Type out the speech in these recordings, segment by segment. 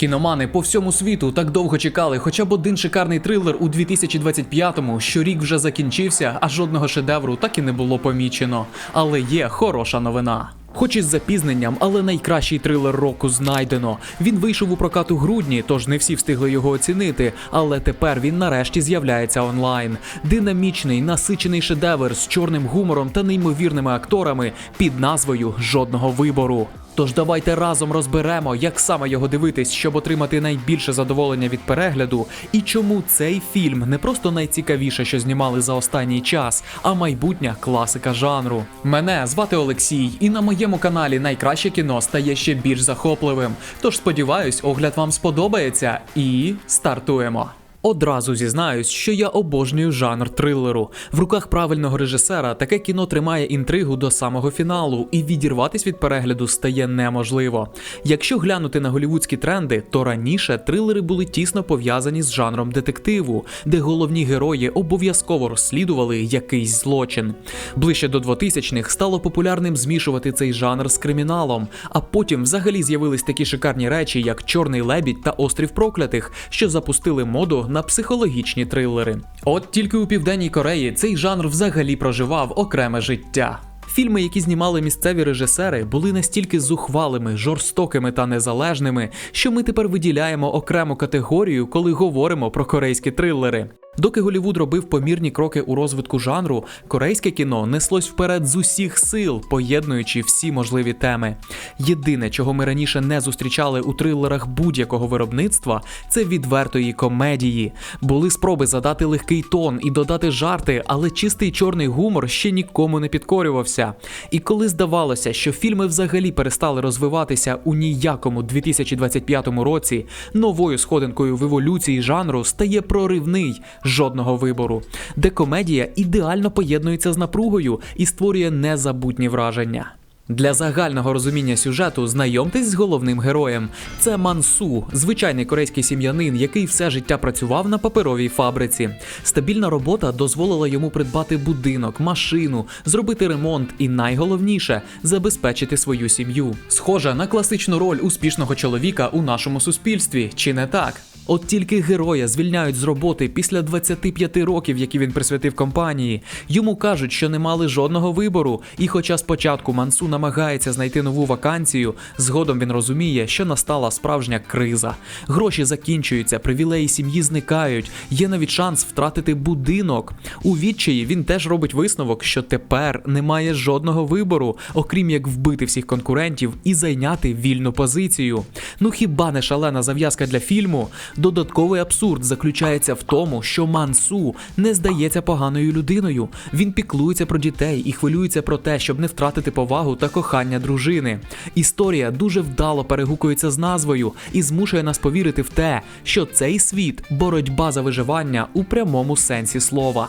Кіномани по всьому світу так довго чекали хоча б один шикарний трилер у 2025-му, що рік вже закінчився, а жодного шедевру так і не було помічено. Але є хороша новина. Хоч із запізненням, але найкращий трилер року знайдено. Він вийшов у прокат у грудні, тож не всі встигли його оцінити. Але тепер він нарешті з'являється онлайн. Динамічний, насичений шедевр з чорним гумором та неймовірними акторами під назвою Жодного вибору. Тож давайте разом розберемо, як саме його дивитись, щоб отримати найбільше задоволення від перегляду, і чому цей фільм не просто найцікавіше, що знімали за останній час, а майбутня класика жанру. Мене звати Олексій, і на моєму каналі найкраще кіно стає ще більш захопливим. Тож сподіваюсь, огляд вам сподобається і стартуємо. Одразу зізнаюсь, що я обожнюю жанр трилеру. В руках правильного режисера таке кіно тримає інтригу до самого фіналу, і відірватись від перегляду стає неможливо. Якщо глянути на голівудські тренди, то раніше трилери були тісно пов'язані з жанром детективу, де головні герої обов'язково розслідували якийсь злочин. Ближче до 2000-х стало популярним змішувати цей жанр з криміналом, а потім взагалі з'явились такі шикарні речі, як Чорний лебідь та Острів проклятих, що запустили моду на психологічні трилери. От тільки у південній Кореї цей жанр взагалі проживав окреме життя. Фільми, які знімали місцеві режисери, були настільки зухвалими, жорстокими та незалежними, що ми тепер виділяємо окрему категорію, коли говоримо про корейські трилери. Доки Голівуд робив помірні кроки у розвитку жанру, корейське кіно неслось вперед з усіх сил, поєднуючи всі можливі теми. Єдине, чого ми раніше не зустрічали у трилерах будь-якого виробництва, це відвертої комедії. Були спроби задати легкий тон і додати жарти, але чистий чорний гумор ще нікому не підкорювався. І коли здавалося, що фільми взагалі перестали розвиватися у ніякому 2025 році, новою сходинкою в еволюції жанру стає проривний жодного вибору, де комедія ідеально поєднується з напругою і створює незабутні враження. Для загального розуміння сюжету знайомтесь з головним героєм. Це Мансу, звичайний корейський сім'янин, який все життя працював на паперовій фабриці. Стабільна робота дозволила йому придбати будинок, машину, зробити ремонт і найголовніше забезпечити свою сім'ю. Схожа на класичну роль успішного чоловіка у нашому суспільстві, чи не так? От тільки героя звільняють з роботи після 25 років, які він присвятив компанії. Йому кажуть, що не мали жодного вибору. І хоча спочатку Мансу намагається знайти нову вакансію, згодом він розуміє, що настала справжня криза. Гроші закінчуються, привілеї сім'ї зникають. Є навіть шанс втратити будинок. У відчаї він теж робить висновок, що тепер немає жодного вибору, окрім як вбити всіх конкурентів і зайняти вільну позицію. Ну хіба не шалена зав'язка для фільму? Додатковий абсурд заключається в тому, що Мансу не здається поганою людиною. Він піклується про дітей і хвилюється про те, щоб не втратити повагу та кохання дружини. Історія дуже вдало перегукується з назвою і змушує нас повірити в те, що цей світ боротьба за виживання у прямому сенсі слова.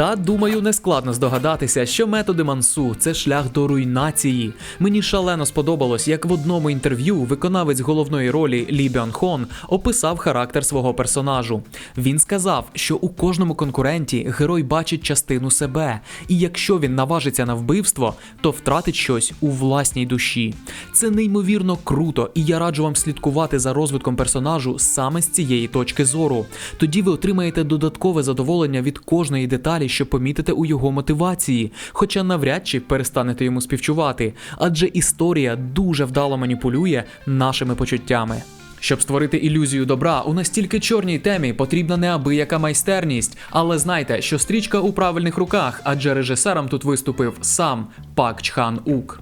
Та думаю, не складно здогадатися, що методи Мансу це шлях до руйнації. Мені шалено сподобалось, як в одному інтерв'ю виконавець головної ролі Лі Бьон Хон описав характер свого персонажу. Він сказав, що у кожному конкуренті герой бачить частину себе, і якщо він наважиться на вбивство, то втратить щось у власній душі. Це неймовірно круто, і я раджу вам слідкувати за розвитком персонажу саме з цієї точки зору. Тоді ви отримаєте додаткове задоволення від кожної деталі що помітите у його мотивації, хоча навряд чи перестанете йому співчувати, адже історія дуже вдало маніпулює нашими почуттями. Щоб створити ілюзію добра у настільки чорній темі потрібна неабияка майстерність, але знайте, що стрічка у правильних руках, адже режисером тут виступив сам Пак Чхан Ук.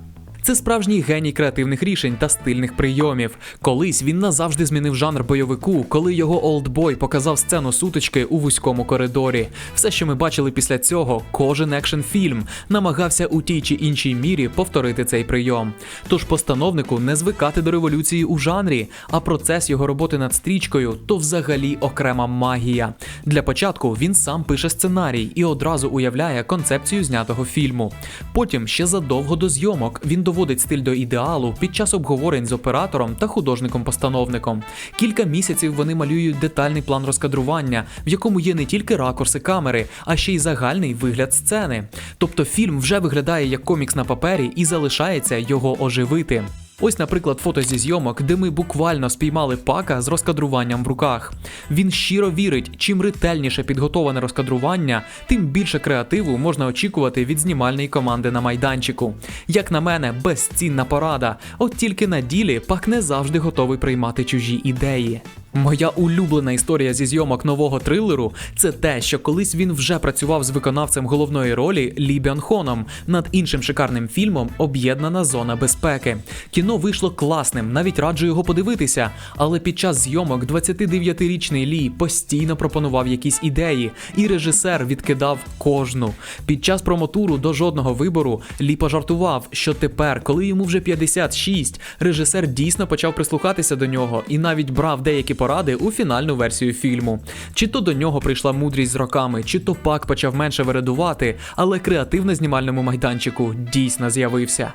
Це справжній геній креативних рішень та стильних прийомів. Колись він назавжди змінив жанр бойовику, коли його олдбой показав сцену сутички у вузькому коридорі. Все, що ми бачили після цього, кожен екшн фільм намагався у тій чи іншій мірі повторити цей прийом. Тож постановнику не звикати до революції у жанрі, а процес його роботи над стрічкою то взагалі окрема магія. Для початку він сам пише сценарій і одразу уявляє концепцію знятого фільму. Потім ще задовго до зйомок він доводить стиль до ідеалу під час обговорень з оператором та художником-постановником. Кілька місяців вони малюють детальний план розкадрування, в якому є не тільки ракурси камери, а ще й загальний вигляд сцени. Тобто фільм вже виглядає як комікс на папері і залишається його оживити. Ось, наприклад, фото зі зйомок, де ми буквально спіймали пака з розкадруванням в руках. Він щиро вірить, чим ретельніше підготоване розкадрування, тим більше креативу можна очікувати від знімальної команди на майданчику. Як на мене, безцінна порада. От тільки на ділі пак не завжди готовий приймати чужі ідеї. Моя улюблена історія зі зйомок нового трилеру це те, що колись він вже працював з виконавцем головної ролі Лі Бьонхоном над іншим шикарним фільмом Об'єднана зона безпеки. Кіно вийшло класним, навіть раджу його подивитися. Але під час зйомок 29-річний Лі постійно пропонував якісь ідеї, і режисер відкидав кожну. Під час промотуру до жодного вибору Лі пожартував, що тепер, коли йому вже 56, режисер дійсно почав прислухатися до нього і навіть брав деякі поради у фінальну версію фільму. Чи то до нього прийшла мудрість з роками, чи то пак почав менше вередувати, але креатив на знімальному майданчику дійсно з'явився.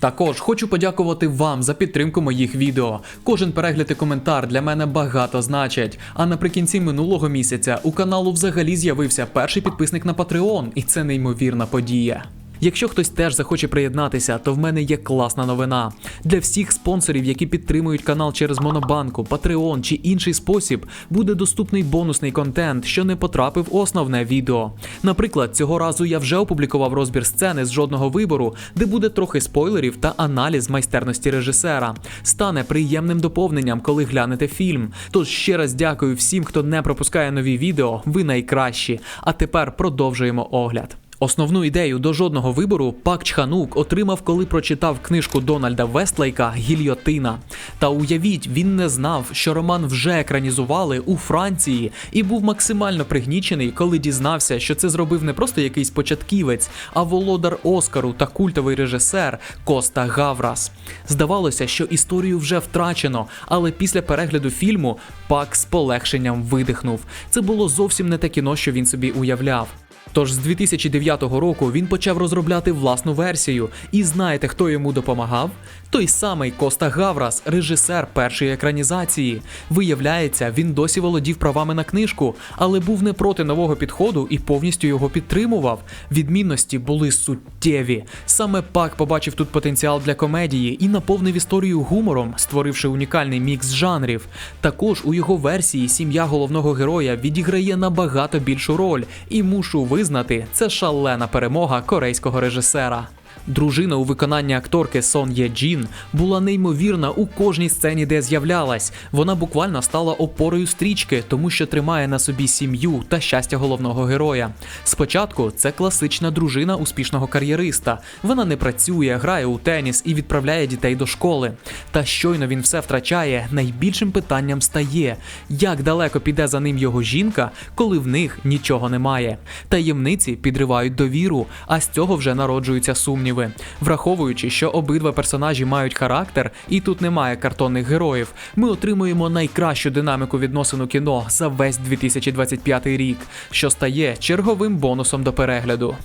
Також хочу подякувати вам за підтримку моїх відео. Кожен перегляд і коментар для мене багато значить. А наприкінці минулого місяця у каналу взагалі з'явився перший підписник на Patreon, і це неймовірна подія. Якщо хтось теж захоче приєднатися, то в мене є класна новина. Для всіх спонсорів, які підтримують канал через Монобанку, Patreon чи інший спосіб, буде доступний бонусний контент, що не потрапив у основне відео. Наприклад, цього разу я вже опублікував розбір сцени з жодного вибору, де буде трохи спойлерів та аналіз майстерності режисера. Стане приємним доповненням, коли глянете фільм. Тож ще раз дякую всім, хто не пропускає нові відео. Ви найкращі. А тепер продовжуємо огляд. Основну ідею до жодного вибору Пак Чханук отримав, коли прочитав книжку Дональда Вестлейка Гільйотина. Та уявіть, він не знав, що роман вже екранізували у Франції і був максимально пригнічений, коли дізнався, що це зробив не просто якийсь початківець, а володар Оскару та культовий режисер Коста Гаврас. Здавалося, що історію вже втрачено, але після перегляду фільму Пак з полегшенням видихнув. Це було зовсім не те кіно, що він собі уявляв. Тож з 2009 року він почав розробляти власну версію. І знаєте, хто йому допомагав? Той самий Коста Гаврас, режисер першої екранізації. Виявляється, він досі володів правами на книжку, але був не проти нового підходу і повністю його підтримував. Відмінності були суттєві. Саме Пак побачив тут потенціал для комедії і наповнив історію гумором, створивши унікальний мікс жанрів. Також у його версії сім'я головного героя відіграє набагато більшу роль, і мушу визнати, це шалена перемога корейського режисера. Дружина у виконанні акторки Сон Є Джін була неймовірна у кожній сцені, де з'являлась. Вона буквально стала опорою стрічки, тому що тримає на собі сім'ю та щастя головного героя. Спочатку це класична дружина успішного кар'єриста. Вона не працює, грає у теніс і відправляє дітей до школи. Та щойно він все втрачає, найбільшим питанням стає, як далеко піде за ним його жінка, коли в них нічого немає. Таємниці підривають довіру, а з цього вже народжуються сумніви. Враховуючи, що обидва персонажі мають характер, і тут немає картонних героїв, ми отримуємо найкращу динаміку відносин кіно за весь 2025 рік, що стає черговим бонусом до перегляду.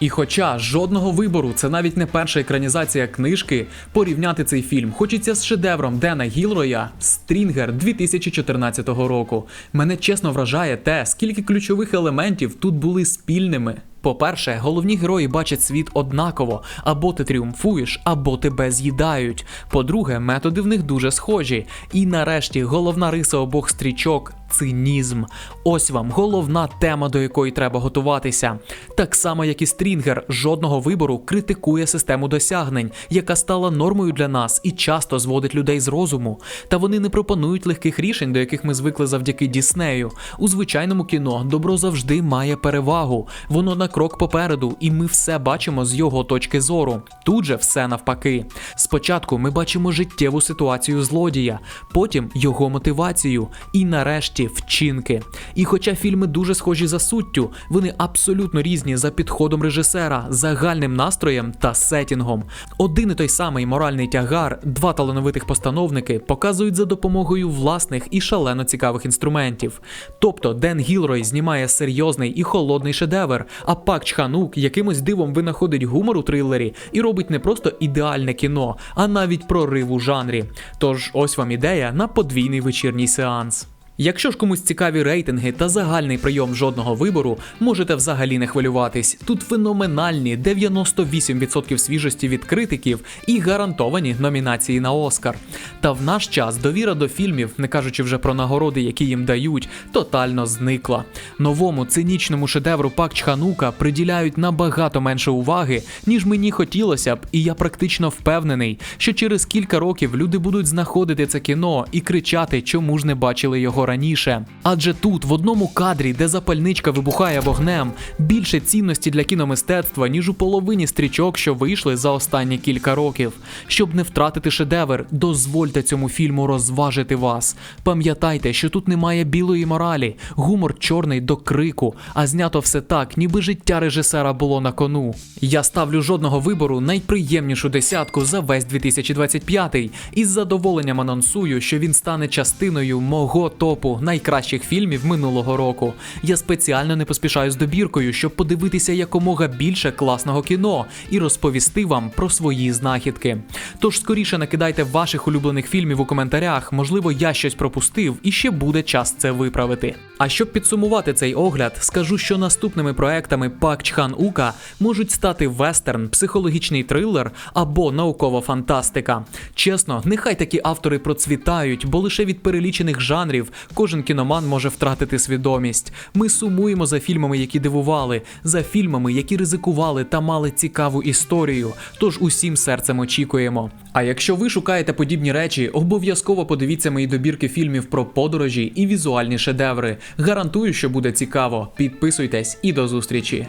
І хоча жодного вибору, це навіть не перша екранізація книжки, порівняти цей фільм хочеться з шедевром Дена Гілроя Стрінгер 2014 року. Мене чесно вражає те, скільки ключових елементів тут були спільними. По-перше, головні герої бачать світ однаково, або ти тріумфуєш, або тебе з'їдають. По-друге, методи в них дуже схожі. І нарешті головна риса обох стрічок цинізм. Ось вам головна тема, до якої треба готуватися. Так само, як і Стрінгер, жодного вибору критикує систему досягнень, яка стала нормою для нас і часто зводить людей з розуму. Та вони не пропонують легких рішень, до яких ми звикли завдяки Діснею. У звичайному кіно добро завжди має перевагу. Воно на крок попереду, і ми все бачимо з його точки зору. Тут же все навпаки. Спочатку ми бачимо життєву ситуацію злодія, потім його мотивацію, і нарешті вчинки. І хоча фільми дуже схожі за суттю, вони абсолютно різні за підходом режисера, загальним настроєм та сетінгом. Один і той самий моральний тягар, два талановитих постановники показують за допомогою власних і шалено цікавих інструментів. Тобто Ден Гілрой знімає серйозний і холодний шедевр, а Пак Чханук якимось дивом винаходить гумор у трилері і робить не просто ідеальне кіно, а навіть прорив у жанрі. Тож ось вам ідея на подвійний вечірній сеанс. Якщо ж комусь цікаві рейтинги та загальний прийом жодного вибору, можете взагалі не хвилюватись. Тут феноменальні 98% свіжості від критиків і гарантовані номінації на Оскар. Та в наш час довіра до фільмів, не кажучи вже про нагороди, які їм дають, тотально зникла. Новому цинічному шедевру Пак Чханука приділяють набагато менше уваги, ніж мені хотілося б, і я практично впевнений, що через кілька років люди будуть знаходити це кіно і кричати, чому ж не бачили його раніше. Адже тут, в одному кадрі, де запальничка вибухає вогнем, більше цінності для кіномистецтва, ніж у половині стрічок, що вийшли за останні кілька років. Щоб не втратити шедевр, дозвольте цьому фільму розважити вас. Пам'ятайте, що тут немає білої моралі, гумор чорний до крику, а знято все так, ніби життя режисера було на кону. Я ставлю жодного вибору найприємнішу десятку за весь 2025 і з задоволенням анонсую, що він стане частиною мого топу найкращих фільмів минулого року. Я спеціально не поспішаю з добіркою, щоб подивитися якомога більше класного кіно і розповісти вам про свої знахідки. Тож скоріше накидайте ваших улюблених фільмів у коментарях, можливо, я щось пропустив і ще буде час це виправити. А щоб підсумувати цей огляд, скажу, що наступними проектами Пак Чхан Ука можуть стати вестерн, психологічний трилер або наукова фантастика. Чесно, нехай такі автори процвітають, бо лише від перелічених жанрів кожен кіноман може втратити свідомість. Ми сумуємо за фільмами, які дивували, за фільмами, які ризикували та мали цікаву історію. Тож усім серцем очікуємо. А якщо ви шукаєте подібні речі, обов'язково подивіться мої добірки фільмів про подорожі і візуальні шедеври. Гарантую, що буде цікаво. Підписуйтесь і до зустрічі.